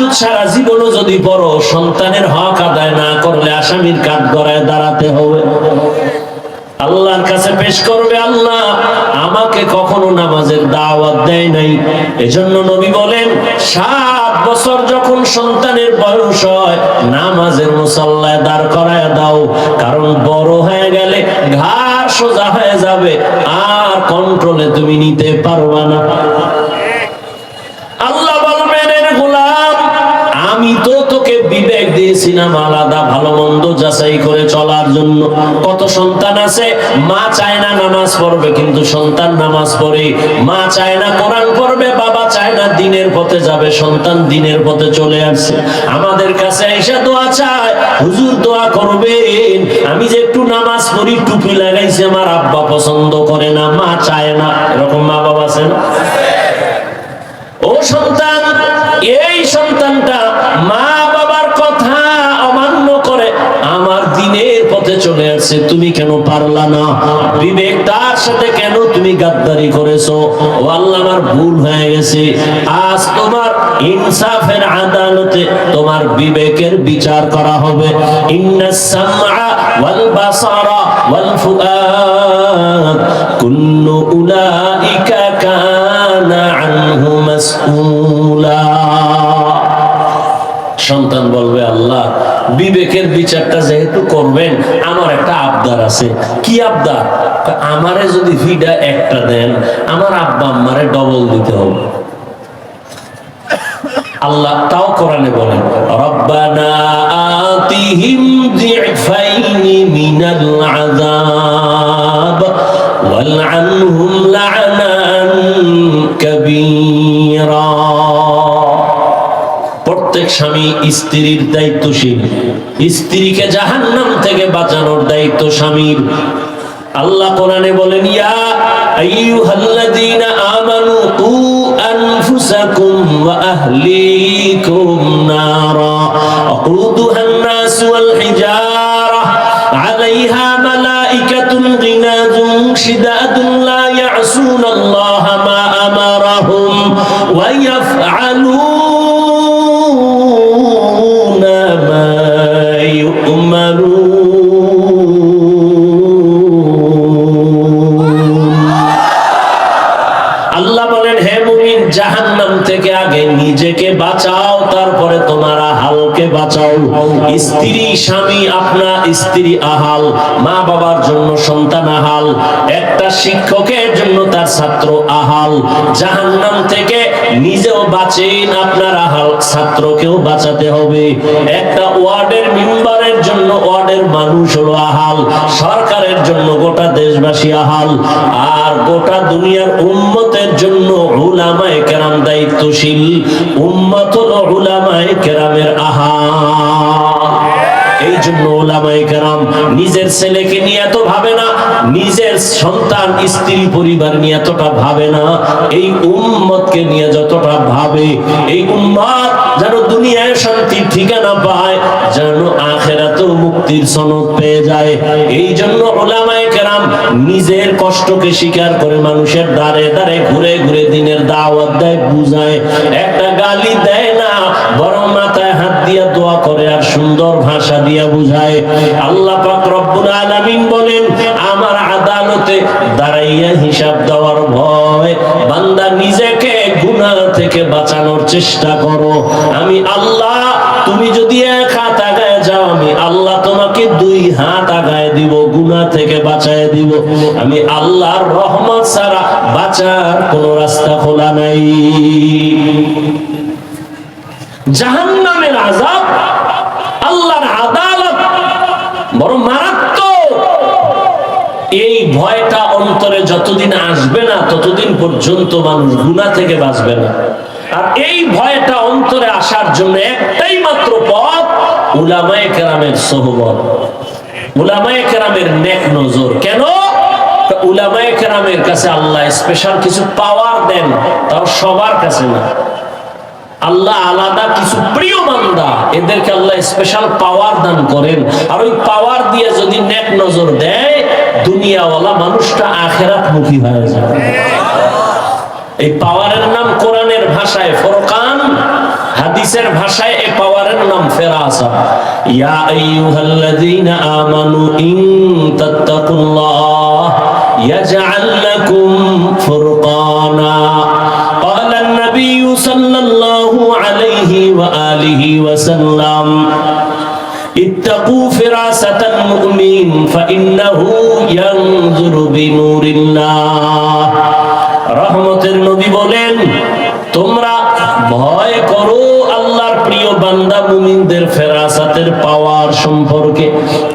তাহাজ্জুদ সারা জীবনও যদি পড়ো সন্তানের হক আদায় না করলে আসামির কাঠ গড়ায় দাঁড়াতে হবে। আল্লাহর কাছে পেশ করবে আল্লাহ, আমাকে কখনো নামাজের দাওয়াত দেয় নাই। এজন্য নবী বলেন, সাত বছর যখন সন্তানের বয়স হয়, নামাজের মুসল্লায় দাঁড় করায় দাও, কারণ বড় হয়ে গেলে ঘাড় সোজা হয়ে যাবে, আর কন্ট্রোলে তুমি নিতে পারবা না আল্লাহ বলবেন এর গোলাম আমি তো তোকে দিয়েছিলাম আলাদা ভালো মন্দ যাচাই করে চলার জন্য। কত সন্তান আছে? মা চায় না নামাজ পড়বে, কিন্তু সন্তান নামাজ পড়ে। মা চায় না কোরআন পড়বে, বাবা চায় না দিনের পথে যাবে, সন্তান দিনের পথে চলে আসছে। আমাদের কাছে এসে দোয়া চায়, হুজুর দোয়া করবেন। আমি যে একটু নামাজ পড়ি, টুপি লাগাইছি, আমার আব্বা পছন্দ করে না, মা চায় না। এরকম মা বাবা আছে না? ও সন্তান, এই সন্তানটা মা পথে চলে আসছে, তুমি কেন পারলা না? বিবেক তার সাথে কেন তুমি গাদ্দারি করেছ? ও আল্লাহ, আমার ভুল হয়ে গেছে। আজ তোমার ইনসাফের আদালতে তোমার বিবেকের বিচার করা হবে। ইন্নাস সামআ ওয়াল বাসারা ওয়াল ফুআদ, কুল্লু উলাইকা কানা আনহু মাসউলা। সন্তান বলবে, আল্লাহ বিবেকের বিচারটা যেহেতু করবেন, আমার একটা আবদার আছে। কি আবদার? আমারে যদি ফিডা একটা দেন, আমার আব্বা আম্মারে ডবল দিতে হবে। আল্লাহ তাও কোরআনে বলেন, রব্বানা আতিহিম জিফাইনি মিনাল আযাব। স্বামী স্ত্রীর দায়িত্বশীল স্ত্রীকে জাহান্নাম থেকে বাঁচানোর দায়িত্ব স্বামীর আল্লাহ কোরআনে বলেন ইয়া আইয়ুহাল্লাযীনা আমানু কু আনফুসাকুম ওয়া আহলিকুম নারা আকুদুহা الناس والحجارة عليها ملائكة غلاظ شداد لا يعصون الله ما أمرهم ويفعلون নিজেকে বাঁচাও তারপরে তোমার হালকে বাঁচাও। স্ত্রী, স্বামী আপনা স্ত্রী আহাল, মা বাবার জন্য সন্তান আহাল, একটা শিক্ষকের জন্য তার ছাত্র আহাল, জাহান্নাম থেকে নিজেও বাঁচেন আপনার আহাল, ছাত্রকেও বাঁচাতে হবে। একটা ওয়ার্ডের মেম্বারের জন্য ওয়ার্ডের মানুষ হলো আহাল, সরকারের জন্য গোটা দেশবাসী আহাল, আর গোটা দুনিয়ার উম্মতের জন্য উলামায়ে কেরাম দায়িত্বশীল, উম্মত হলো উলামায়ে কেরামের আহাল। এই জন্য ওলামায়ে কেরাম নিজের ছেলেকে নিয়ে এত ভাবে না, নিজের সন্তান, স্ত্রী, পরিবার নিয়ে এতটা ভাবে না, এই উম্মতকে নিয়ে যতটা ভাবে, এই উম্মত যেন দুনিয়ায় শান্তির ঠিকানা পায়, যেন আখেরাতেও মুক্তির সনদ পেয়ে যায়। এই জন্য ওলামায়ে কেরাম নিজের কষ্টকে স্বীকার করে মানুষের দ্বারে দ্বারে ঘুরে ঘুরে দিনের দাওয়াত দেয়, বুঝায়। একটা গালি দেয় না, বরং মাথায় দিয়া দোয়া করে আর সুন্দর ভাষা দিয়া বুঝায়। আল্লাহ পাক রব্বুল আলামিন বলেন, আমার আদালতে দাঁড়াইয়া হিসাব দেওয়ার ভয়। বান্দা নিজেকে গুনাহ থেকে বাঁচানোর চেষ্টা করো। আমি আল্লাহ, তুমি যদি এক হাত আগায় যাও, আমি আল্লাহ তোমাকে দুই হাত আগায় দিব, গুনাহ থেকে বাঁচায় দিব। আমি আল্লাহর রহমত ছাড়া বাঁচার কোনো রাস্তা খোলা নাই। জাহান্নামের আযাব, আল্লাহর আদালত বড় মারাত্মক। এই ভয়টা অন্তরে যতদিন আসবে না, ততদিন পর্যন্ত মানুষ গুনাহ থেকে বাঁচবে না। আর এই ভয়টা অন্তরে আসার জন্য একটাই মাত্র পথ কেরামের সোহবত। কেরামের নেক নজর। কেন? কেরামের কাছে আল্লাহ স্পেশাল কিছু পাওয়ার দেন, তাও সবার কাছে না। আল্লাহ আলাদা কিছু প্রিয় বান্দা এদেরকে আল্লাহ স্পেশাল পাওয়ার দান করেন আর ওই পাওয়ার দিয়ে যদি নেক নজর দেয় দুনিয়াওয়ালা মানুষটা আখেরাত মুখী হয়ে যায় এই পাওয়ারের নাম কোরআনের ভাষায় ফরকান হাদিসের ভাষায় এই পাওয়ারের নাম ফেরাসা ইয়া আইয়ুহাল্লাযীনা আমানু ইন তাত্তাকুল্লাহ ইয়াজআল লাকুম ফুরকানা قال النبي صلى الله عليه وآله وسلم اتقوا فراسة المؤمن فإنه ينظر بنور الله রহমতের নবী বলেন তোমরা ভয় করো আল্লাহর প্রিয় বান্দা মুমিনদের ফেরাসাতের পাওয়ার সম্পর্কে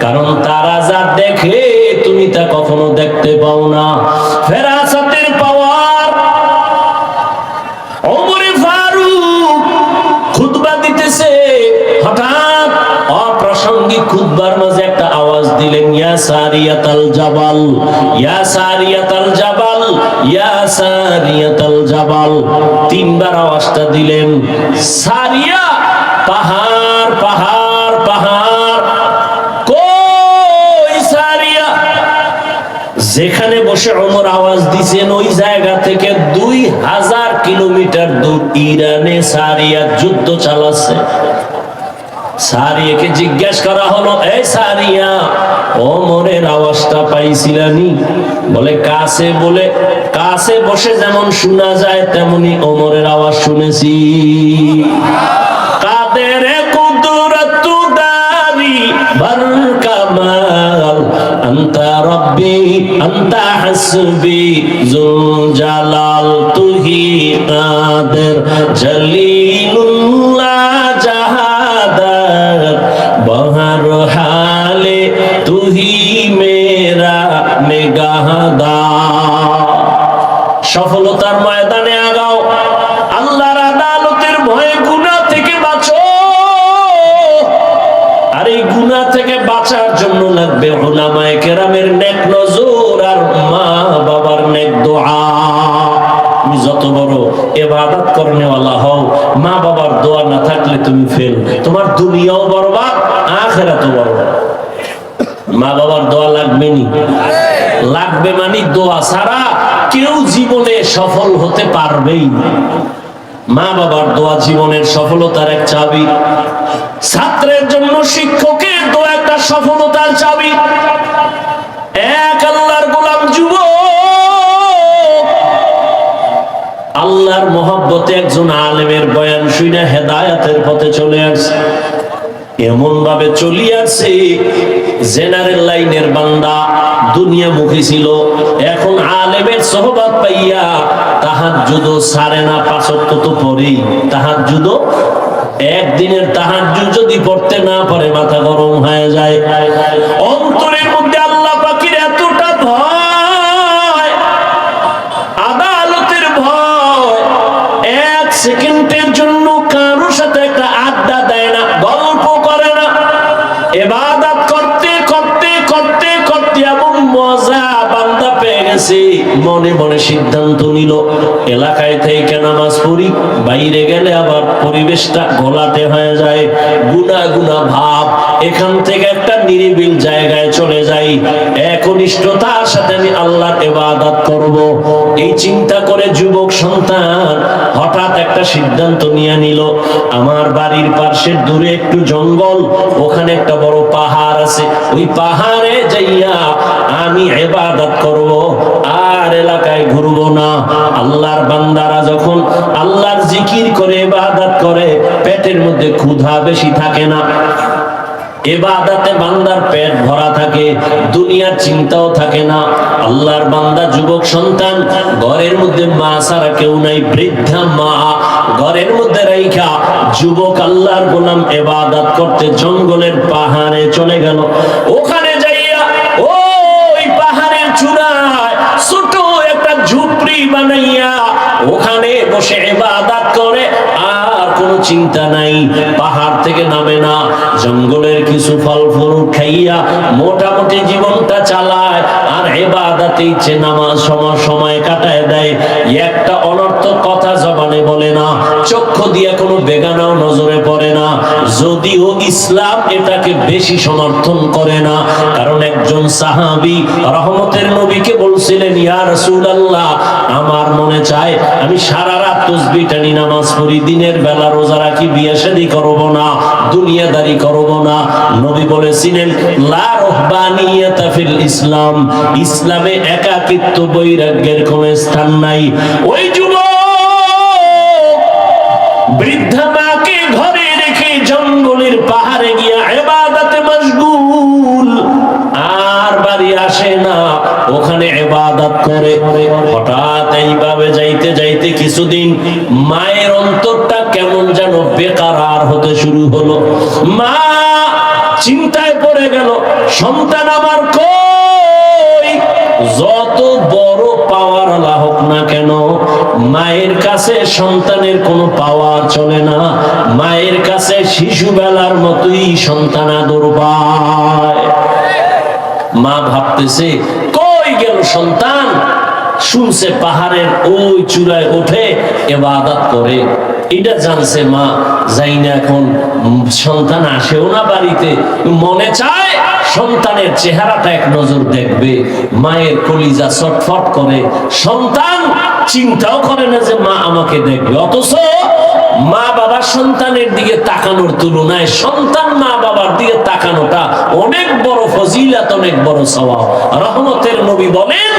কারণ তারা যা দেখে তুমি তা কখনো দেখতে পাও না ফেরাসাতের দিলেন ইয়া সারিয়াতাল জাবাল, ইয়া সারিয়াতাল জাবাল, ইয়া সারিয়াতাল জাবাল। তিনবার আওয়াজটা দিলেন, সারিয়া, পাহাড় পাহাড় পাহাড়, কই সারিয়া? যেখানে বসে অমর আওয়াজ দিছেন, ওই জায়গা থেকে দুই হাজার কিলোমিটার দূর ইরানে সারিয়া যুদ্ধ চালাচ্ছে। সারিয়াকে জিজ্ঞেস করা হলো, এই সারিয়া ওমরের আওয়াজটা পাইছিলানি? বলে, কাছে বলে, কাছে বসে যেমন শোনা যায়, তেমনি ওমরের আওয়াজ শুনেছি। কাদের জালাল তুহি কাদের জলিলুল্লাহ? জীবনে সফল হতে পারবেই না। মা বাবার দোয়া জীবনের সফলতার এক চাবি। ছাত্রের জন্য শিক্ষকের দোয়া একটা সফলতার চাবি। এক আল্লাহর গোলাম যুব আল্লাহর মহব্বতে একজন আলেমের বয়ান শুনে হেদায়াতের পথে চলে আসছে। এমন ভাবে চলি আসছে জেনারেল লাইনের বান্দা দুনিয়া মুখী ছিল। এখন আলেমের সহবাদ পাইয়া তাহার যুদো সারে না পাঁচত্ব তো পরেই তাহার যুদো একদিনের তাহার যদি পড়তে না পারে, মাথা গরম হয়ে যায়। সিদ্ধান্ত নিল, এলাকায় থেকে নামাজ পড়ি, বাইরে গেলে আবার পরিবেশটা গোলাতে হয়ে যায় গুনা গুনা ভাব, এখান থেকে একটা নিরিবিল জায়গায় চলে যাই, একনিষ্ঠতার সাথে আমি আল্লাহর এবাদাত করব। এই চিন্তা করে যুবক সন্তান সিদ্ধান্ত নিয়ে নিল, আমার বাড়ির পাশে দূরে একটু জঙ্গল, ওখানে একটা বড় পাহাড় আছে। ওই পাহাড়ে যাইয়া আমি এবাদত করব, আর এলাকায় ঘুরব না। আল্লাহর বান্দারা যখন আল্লাহর জিকির করে এবাদত করে, পেটের মধ্যে ক্ষুধা বেশি থাকে না। এবাদাতে বান্দার পেট ভরা থাকে, দুনিয়ার চিন্তাও থাকে না। আল্লাহর বান্দা যুবক, সন্তান, ঘরের মধ্যে মা ছাড়া কেউ নাই, বৃদ্ধা মা, ঘরের মধ্যে রাইখা যুবক আল্লাহর গোলাম এবাদাত করতে জঙ্গলের পাহাড়ে চলে গেল। ওখানে মোটামুটি জীবনটা চালায় আর এবার সময় সময় কাটায় দেয় একটা অনর্থ তো কথা জবানে বলে না, চক্ষু দিয়ে কোনো বেগানাও নজরে পড়ে না। যদিও ইসলাম এটাকে বেশি সমর্থন করে না, কারণ একজন সাহাবি রহমতের নবীকে বলছিলেন, ইয়া রাসূলুল্লাহ, আমার মনে চায় আমি সারা রাত তসবি টানি, নামাজ পড়ি, দিনের বেলা রোজা রাখি, বিয়ে শাদী করব না, দুনিয়াদারি করব না। নবী বলেছিলেন, লা রহবানিয়াতা ফিল ইসলাম, ইসলামে একাকিত্ব বৈরাগ্যের কোনো স্থান নাই। ওই যুবক এবাদত করে। হঠাৎ এইভাবে যাইতে যাইতে কিছুদিন মায়ের অন্তরটা কেমন যেন বেকার হতে শুরু হলো। মা চিন্তায় পড়ে গেল, সন্তান আমার কই? যত বড় পাওয়ার আলা হোক না কেন, মায়ের কাছে সন্তানের কোনো পাওয়ার চলে না। মায়ের কাছে শিশু বেলার মতোই সন্তান আদর পায় মা ভাবতেছে গেল সন্তান, শুনছে পাহাড়ের ওই চূড়ায় ওঠে এবাদত করে। এটা জানছে মা যাই না এখন সন্তান আসেও না বাড়িতে। মনে চায় সন্তানের চেহারাটা এক নজর দেখবে। মায়ের কলিজা ছটফট করে। সন্তান চিন্তাও করে না যে মা আমাকে দেখবে, অথচ মা বাবা সন্তানের দিকে তাকানোর তুলনায় সন্তান মা বাবার দিকে তাকানোটা অনেক বড় ফজিলাত, অনেক বড় স্বভাব রহমতের নবী বলেন,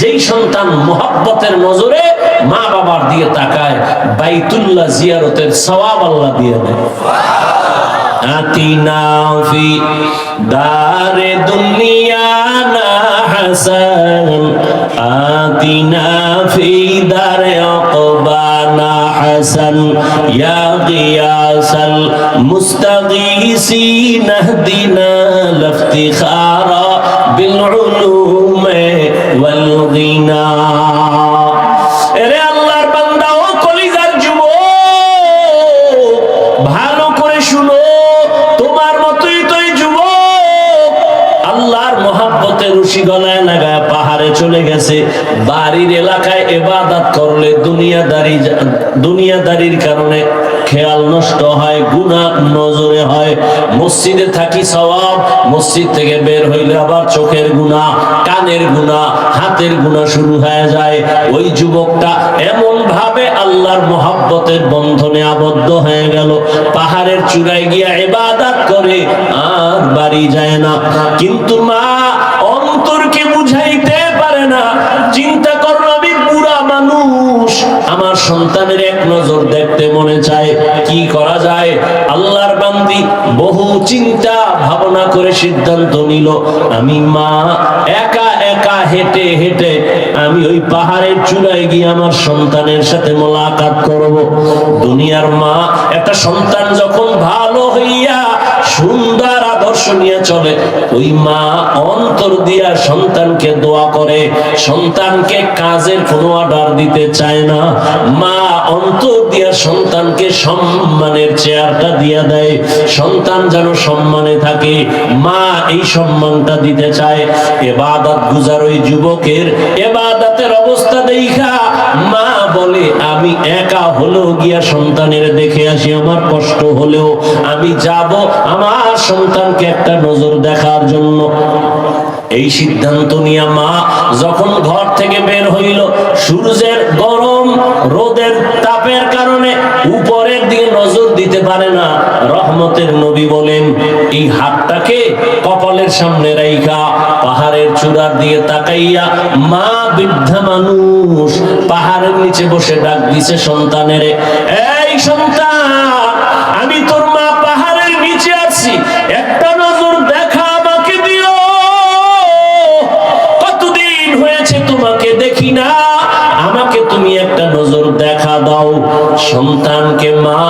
যেই সন্তান মোহাব্বতের নজরে মা বাবার দিকে তাকায়, বাইতুল্লাহ জিয়ারতের সওয়াব আল্লাহ দিয়ে দেয়। আতিনা ফি দারে দুনিয়ানা হাসান আতিনা ফি দারে অকবানা حسن يا غياث المستغيثين اهدنا لافتخارا بالعلوم মসজিদে থাকি সওয়াব, মসজিদ থেকে বের হইলে আবার চোখের গুনাহ কানের গুনাহ হাতের গুনাহ শুরু হয়ে যায়। ওই যুবকটা এমন ভাবে আল্লাহর মহাব্বতের বন্ধনে আবদ্ধ হয়ে গেল। পাহাড়ের চূড়ায় গিয়া ইবাদত করে আর বাড়ি যায় না। কিন্তু মা অন্তরকে বুঝাইতে পারে না। চিন্তা মানুষ আমার সন্তানের এক নজর দেখতে মনে চায়, কি করা যায়? আল্লাহর বান্দি বহু চিন্তা, ভাবনা করে সিদ্ধান্ত নিল, আমি মা, একা একা হেঁটে হেঁটে আমি ওই পাহাড়ের চূড়ায় গিয়ে আমার সন্তানের সাথে মোলাকাত করব। দুনিয়ার মা, একটা সন্তান যখন ভালো হইয়া সুন্দর আদর্শ নিয়ে চলে। ওই মা অন্তর দিয়া সন্তানকে দোয়া করে। সন্তানকে কাজের কোনো অর্ডার দিতে চায় না। মা অন্তর দিয়া সন্তানকে সম্মানের চেয়ারটা দিয়া দেয়। সন্তান যেন সম্মানে থাকে। মা এই সম্মানটা দিতে চায়। এবাদত গুজার ওই যুবকের এবাদতের অবস্থা দেখা আমি একা হলেও গিয়া সন্তানের দেখে আসি, আমার কষ্ট হলেও আমি যাব আমার সন্তানকে একটা নজর দেখার জন্য। এই সিদ্ধান্ত নিয়ে মা যখন ঘর থেকে বের হইল, সূর্যের গরম, রোদের তাপের কারণে উপরের দিকে নজর দিতে পারে না। রহমতের নবী বলেন, এই হাতটাকে কপালের সামনে রাইখা চূড়ার দিকে তাকাইয়া, মা বৃদ্ধা মানুষ, পাহাড়ের নিচে বসে ডাক দিছে সন্তানের, এই সন্তান, আমি তোর মা পাহাড়ের নিচে আছি, একটা নজর দেখা আমাকে দিও। কতদিন হয়েছে তোমাকে দেখি না, আমাকে তুমি একটা নজর দেখা দাও। সন্তানকে মা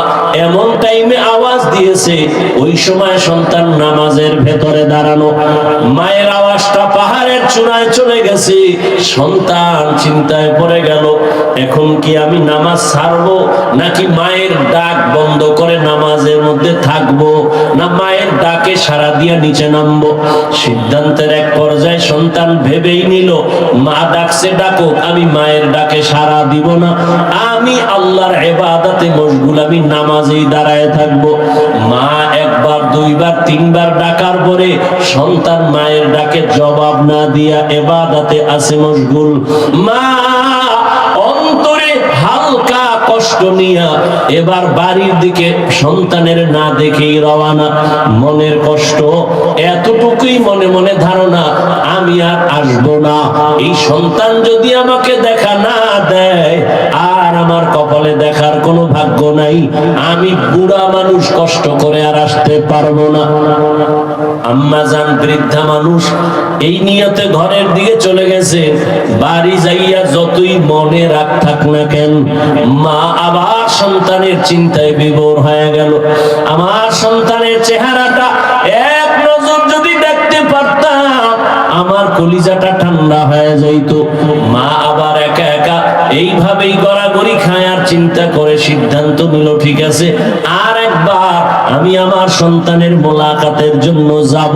এমন টাইমে আওয়াজ দিয়েছে, ওই সময় সন্তান নামাজের ভেতরে দাঁড়ানো। মায়ের আওয়াজটা পা পাহাড়ের চূড়ায় চলে গেছে। সন্তান চিন্তায় পড়ে গেল, এখন কি আমি নামাজ ছাড়বো নাকি মায়ের ডাক বন্ধ করে নামাজের মধ্যে থাকব? না মায়ের ডাকে সারা দিয়ে নিচে নামবো? সিদ্ধান্তের এক পর্যায়ে সন্তান ভেবেই নিল, মা ডাকছে, ডাকুক, আমি মায়ের ডাকে সারা দিব না। আমি আল্লাহর এবাদাতে মশগুল, আমি নামাজেই দাঁড়ায় থাকব। মা একবার, দুইবার, তিনবার ডাকার পরে সন্তান মায়ের ডাকে জবাব না দিয়া এবাদাতে আছে মশগুল। মা, অন্তরে হালকা কষ্ট নিয়া এবার বাড়ির দিকে সন্তানের না দেখেই রওয়ানা মনের কষ্ট, এতটুকুই মনে মনে ধারণা, আমি আর আসব না। এই সন্তান যদি আমাকে দেখা না দেয় আমার কপালে দেখার কোনো ভাগ্য নাই। আমি বুড়া মানুষ, কষ্ট করে আর আসতে পারব না। আম্মা যান বৃদ্ধা মানুষ, এই নিয়তে ঘরের দিকে চলে গেছে। বাড়ি যাইয়া যতই মনে রাখ থাক না কেন, মা আবার সন্তানের চিন্তায় বিভোর হয়ে গেল। আমার সন্তানের চেহারাটা এক নজর যদি দেখতে পারতাম, আমার কলিজাটা ঠান্ডা হয়ে যাইতো। মা আবার একা একা এইভাবেই গড়াগড়ি খায় আর চিন্তা করে সিদ্ধান্ত নিল ঠিক আছে? আর একবার আমি আমার সন্তানের মোলাকাতের জন্য যাব।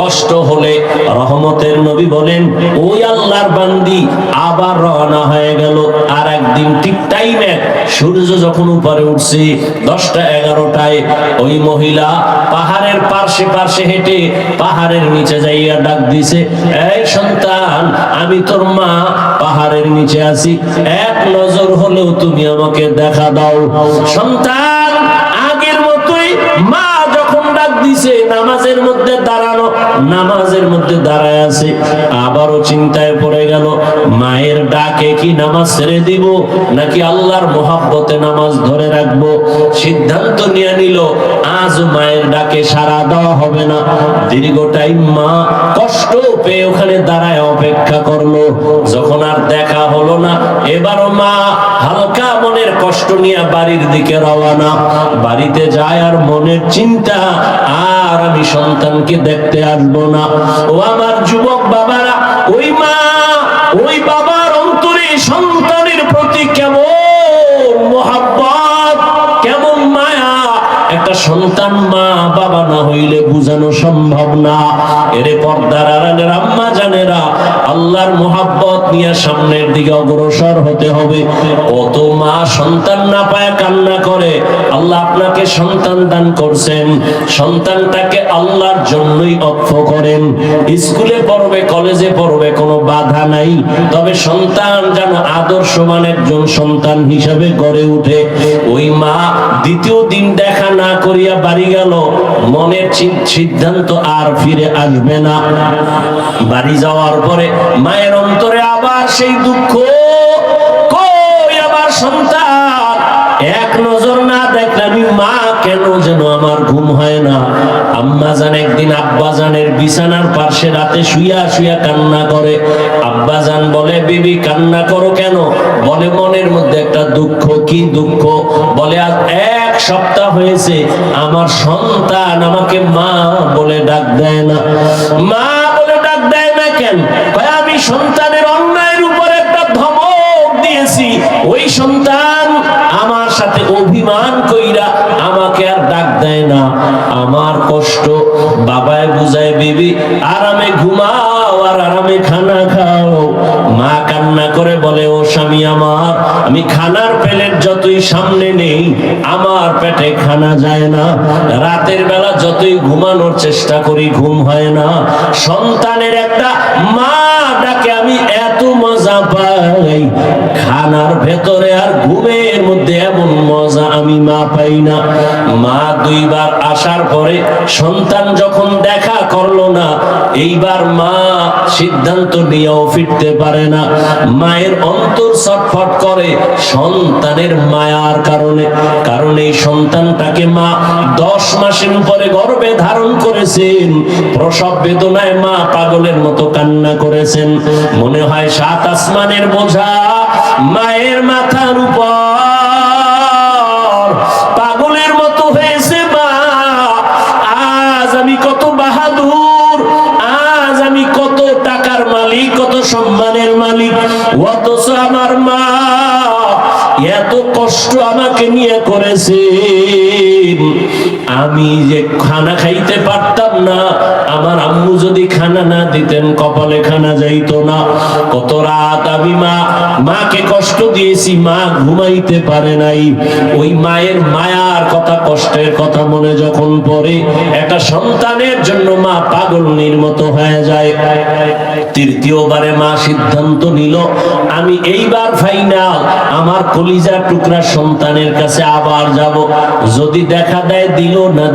কষ্ট হলে রহমতের নবী বলেন, ওই আল্লাহর বান্দি আবার রওনা হয়ে গেল। আর একদিন ঠিক টাইমে সূর্য যখন উপরে উঠছে, দশটা এগারোটায় ওই মহিলা পাহাড়ের পার্শ্বে পার্শ্বে হেঁটে পাহাড়ের নিচে যাইয়া ডাক দিছে, এই সন্তান, আমি তোর মা পাহাড়ের নিচে আছি। এক নজর হলেও তুমি আমাকে দেখা দাও। সন্তান মা যখন ডাক দিছে, নামাজের মধ্যে দাঁড়ানো নামাজের মধ্যে দাঁড়ায় আছে। আবারও চিন্তায় পড়ে গেল, মায়ের ডাকে কি নামাজ ছেড়ে দিব, নাকি আল্লাহর মোহাব্বতে নামাজ ধরে সিদ্ধান্ত নিয়ে নিল, আজ মায়ের ডাকে সারা দেওয়া হবে না। দীর্ঘ টাইম মা কষ্ট পেয়ে ওখানে দাঁড়ায় অপেক্ষা করল। যখন আর দেখা হলো না, এবারও মা হালকা মনের কষ্ট নিয়ে বাড়ির দিকে রওয়ানা বাড়িতে যায় আর মনের চিন্তা আর আমি সন্তানকে দেখতে আসব না। ও আমার যুবক বাবারা ওই মা ওই বাবার বাবা না হইলে বুঝানো সম্ভব না। এরে পর্দার আড়ালের আম্মা জানেরা, আল্লাহর মোহাব্বত নিয়ে সামনের দিকে অগ্রসর হতে হবে। কত মা সন্তান না পায় কান্না করে। আল্লাহ আপনাকে সন্তান দান করছেন। সন্তানটাকে আল্লাহর জন্যই অক্ষ করেন। স্কুলে পড়বে, কলেজে পড়বে, কোনো বাধা নাই। তবে সন্তান যেন আদর্শবান একজন সন্তান হিসাবে গড়ে উঠে ওই মা দ্বিতীয় দিন দেখা না করিয়া বাড়ি গেল। মনের সিদ্ধান্ত আর ফিরে আসবে না। বাড়ি যাওয়ার পরে মায়ের অন্তরে আবার সেই দুঃখ। কই আমার সন্তান? এক নজর না দেখলে আমি মা কেন যেন আমার ঘুম হয় না? আম্মা জান একদিন আব্বা জানের বিছানার পাশে রাতে শুইয়া শুইয়া কান্না করে। আব্বা জান বলে, বিবি, কান্না করো কেন? বলে মনের মধ্যে একটা দুঃখ, কি দুঃখ? বলে, আজ এক সপ্তাহ হয়েছে, আমার সন্তান আমাকে মা বলে ডাক দেয় না। মা বলে, ডাক দেয় না কেন? আমি সন্তানের অন্যায়ের উপর একটা ধমক দিয়েছি। ওই সন্তান আমার সাথে অভিমান আমি খানার প্লেট যতই সামনে নেই, আমার পেটে খানা যায় না। রাতের বেলা যতই ঘুমানোর চেষ্টা করি, ঘুম হয় না। সন্তানের একটা মা ডাকে, আমি এত মজা পাই। খানার ভেতরে আর ঘুমের মধ্যে এমন মজা আমি মা পাই না। মা দুইবার আসার পরে সন্তান যখন দেখা করল না এইবার মা সিদ্ধান্ত নিয়েও ফিরতে পারে না। মায়ের অন্তর ছটফট করে সন্তানের মায়ার কারণে। কারণ এই সন্তানটাকে মা দশ মাসের উপরে গর্বে ধারণ করেছেন। প্রসব বেদনায় মা পাগলের মতো কান্না করেছেন। মনে হয় সাত আসমানের বোঝা মায়ের মাথার উপর। সম্মানের মালিক অথচ আমার মা এত কষ্ট আমাকে নিয়ে করেছে আমি যে খানা খাইতে পারতাম না, আমার আম্মু যদি খানা না দিতেন, কপালে খানা যাইতো না। কত রাত আমি মা, মাকে কষ্ট দিয়েছি, মা ঘুমাইতে পারে নাই। ওই মায়ের মায়ার কথা, কষ্টের কথা মনে যখন পড়ে, একটা সন্তানের জন্য মা পাগল নির্মত হয়ে যায়। তৃতীয়বারে মা সিদ্ধান্ত নিল, আমি এইবার ফাইনাল আমার কলিজা টুকরা সন্তানের কাছে আবার যাব। যদি দেখা দেয় দিল না